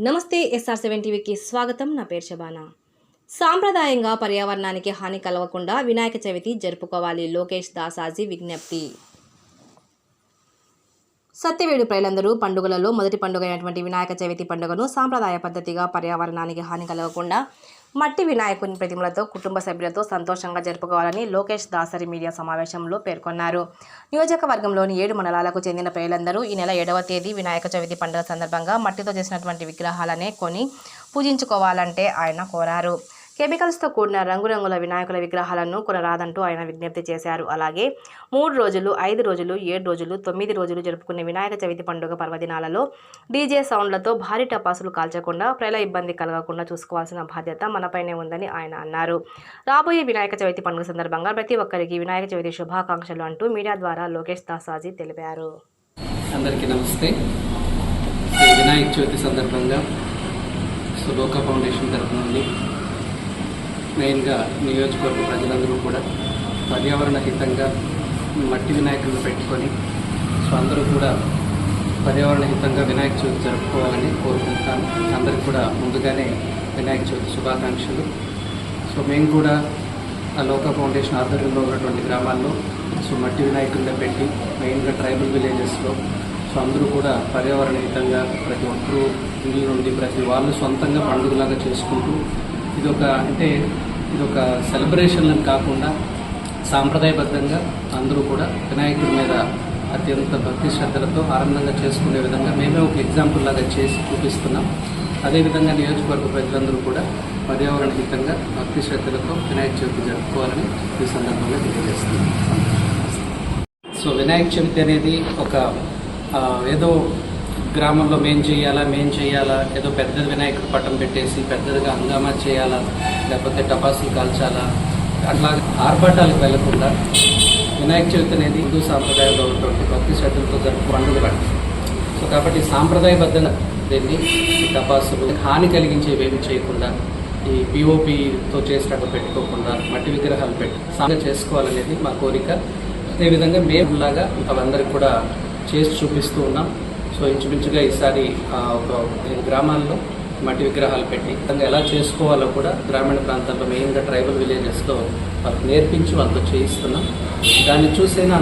నమస్తే SR seven టీవీకి స్వాగతం. నా పేరు శబానా. సాంప్రదాయంగా పర్యావరణానికి హాని కలగకుండా వినాయక చవితి జరుపుకోవాలి. లోకేష్ దాసాజీ విజ్ఞప్తి. సత్యవేడు ప్రజలందరూ పండుగలలో మొదటి పండుగ అయినటువంటి వినాయక చవితి పండుగను సాంప్రదాయ పద్ధతిగా పర్యావరణానికి హాని కలగకుండా మట్టి వినాయకుని ప్రతిమలతో కుటుంబ సభ్యులతో సంతోషంగా జరుపుకోవాలని లోకేష్ దాసరి మీడియా సమావేశంలో పేర్కొన్నారు. నియోజకవర్గంలోని ఏడు మండలాలకు చెందిన ప్రజలందరూ ఈ నెల ఏడవ తేదీ వినాయక చవితి పండుగ సందర్భంగా మట్టితో చేసినటువంటి విగ్రహాలనే కొని పూజించుకోవాలంటే ఆయన కోరారు. కెమికల్స్తో కూడిన రంగురంగుల వినాయకుల విగ్రహాలను కొనరాదంటూ ఆయన విజ్ఞప్తి చేశారు. అలాగే మూడు రోజులు ఐదు రోజులు ఏడు రోజులు తొమ్మిది రోజులు జరుపుకునే వినాయక చవితి పండుగ పర్వదినాలలో డీజే సౌండ్లతో భారీ టపాసులు కాల్చకుండా ప్రజల ఇబ్బంది కలగకుండా చూసుకోవాల్సిన బాధ్యత మనపైనే ఉందని ఆయన అన్నారు. రాబోయే వినాయక చవితి పండుగ సందర్భంగా ప్రతి ఒక్కరికి వినాయక చవితి శుభాకాంక్షలు అంటూ మీడియా ద్వారా లోకేష్ దాసాజీ తెలిపారు. అందరికీ నమస్తే. వినాయక చవితి సందర్భంగా సులోక ఫౌండేషన్ తరఫు నుండి మెయిన్గా నియోజకవర్గ ప్రజలందరూ కూడా పర్యావరణ హితంగా మట్టి వినాయకులను పెట్టుకొని సో అందరూ కూడా పర్యావరణ హితంగా వినాయక చవితి జరుపుకోవాలని కోరుకుంటాను. అందరికి కూడా ముందుగానే వినాయక చవితి శుభాకాంక్షలు. సో మేము కూడా ఆ లోక ఫౌండేషన్ ఆధ్వర్యంలో ఉన్నటువంటి గ్రామాల్లో సో మట్టి వినాయకుల్లో పెట్టి మెయిన్గా ట్రైబల్ విలేజెస్లో సో అందరూ కూడా పర్యావరణ హితంగా ప్రతి ఒక్కరూ ఇల్లు నుండి ప్రతి వాళ్ళు సొంతంగా పండుగలాగా చేసుకుంటూ ఇది ఒక అంటే ఇది ఒక సెలబ్రేషన్ అని కాకుండా సాంప్రదాయబద్ధంగా అందరూ కూడా వినాయకుడి మీద అత్యంత భక్తి శ్రద్ధలతో ఆనందంగా చేసుకునే విధంగా మేమే ఒక ఎగ్జాంపుల్ లాగా చేసి చూపిస్తున్నాం. అదేవిధంగా నియోజకవర్గ ప్రజలందరూ కూడా పర్యావరణ హితంగా భక్తి శ్రద్ధలతో వినాయక చవితి జరుపుకోవాలని ఈ సందర్భంగా తెలియజేస్తున్నాం. సో వినాయక చవితి అనేది ఒక ఏదో గ్రామంలో మేం చేయాలా మేం చేయాలా ఏదో పెద్ద వినాయకుడు పట్టం పెట్టేసి పెద్దదిగా హంగామా చేయాలా లేకపోతే టపాసులు కాల్చాలా అట్లా ఆర్భాటాలకు వెళ్ళకుండా వినాయక చవితి అనేది హిందూ సాంప్రదాయంలో ఉన్నటువంటి భక్తి శ్రద్ధలతో జరుపు పండుగ సో కాబట్టి సాంప్రదాయబద్ధంగా దీన్ని ఈ టపాసులు హాని కలిగించేవి ఏమి చేయకుండా ఈ పిఓపితో చేసినట్టు పెట్టుకోకుండా మట్టి విగ్రహాలు పెట్టి సాంగ చేసుకోవాలనేది మా కోరిక. అదేవిధంగా మేము లాగా వాళ్ళందరికీ కూడా చేసి చూపిస్తూ ఉన్నాం. సో ఇంచుమించుగా ఈసారి ఒక గ్రామాల్లో మట్టి విగ్రహాలు పెట్టి ఎలా చేసుకోవాలో కూడా గ్రామీణ ప్రాంతాల్లో మెయిన్గా ట్రైబల్ విలేజెస్లో వాళ్ళకి నేర్పించి వాళ్ళతో చేయిస్తున్నాం. దాన్ని చూసైనా